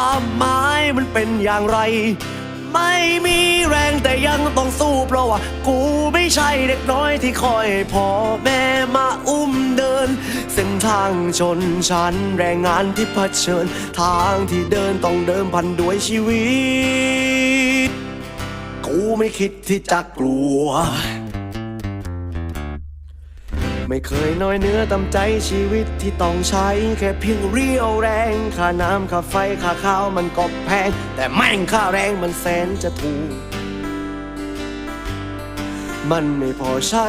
ความหมายมันเป็นอย่างไร ไม่มีแรงแต่ยังต้องสู้เพราะว่า กูไม่ใช่เด็กน้อยที่คอยพ่อแม่มาอุ้มเดิน เส้นทางชนชั้นแรงงานที่เผชิญ ทางที่เดินต้องเดิมพันด้วยชีวิต กูไม่คิดที่จะกลัว ไม่เคยน้อยเนื้อตำใจชีวิตที่ต้องใช้ แค่เพียงเรียวแรงค่าน้ำค่าไฟค่าข้าวมันก็แพง แต่แม่งค่าแรงมันแสนจะถูก มันไม่พอใช้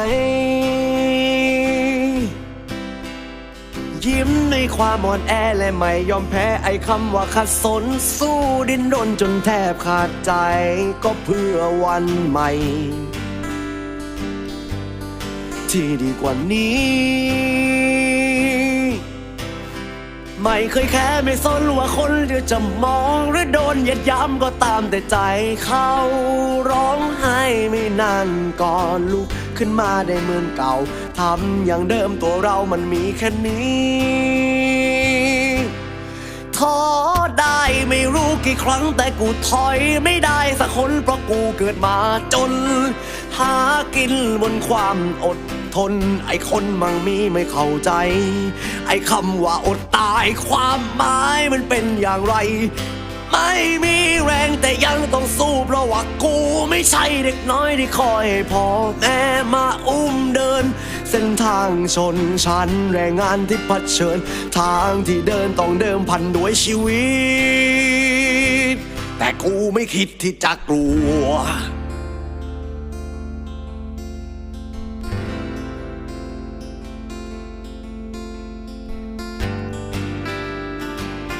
ยิ้มในความอ่อนแอและไม่ยอมแพ้ไอ้คำว่าขัดสนสู้ดิ้นรนจนแทบขาดใจ ก็เพื่อวันใหม่ ที่ดีกว่านี้ ไม่เคยแค่ไม่สนว่าคนจะจะมองหรือโดนเหยียดย้ำก็ตามแต่ใจเขาร้องไห้ไม่นานก่อนลุกขึ้นมาได้เหมือนเก่าทำอย่างเดิมตัวเรามันมีแค่นี้ท้อได้ไม่รู้กี่ครั้งแต่กูถอยไม่ได้สักคนเพราะกูเกิดมาจน หากินบนความอด ทน ไอ้คนมั่งมีไม่เข้าใจ ไอ้คำว่าอดตายความหมายมันเป็นอย่างไร ไม่มีแรงแต่ยังต้องสู้เพราะว่ากูไม่ใช่เด็กน้อยที่คอยพ่อแม่มาอุ้มเดิน เส้นทางชนชั้นแรงงานที่เผชิญ ทางที่เดินต้องเดิมพันด้วยชีวิต แต่กูไม่คิดที่จะกลัว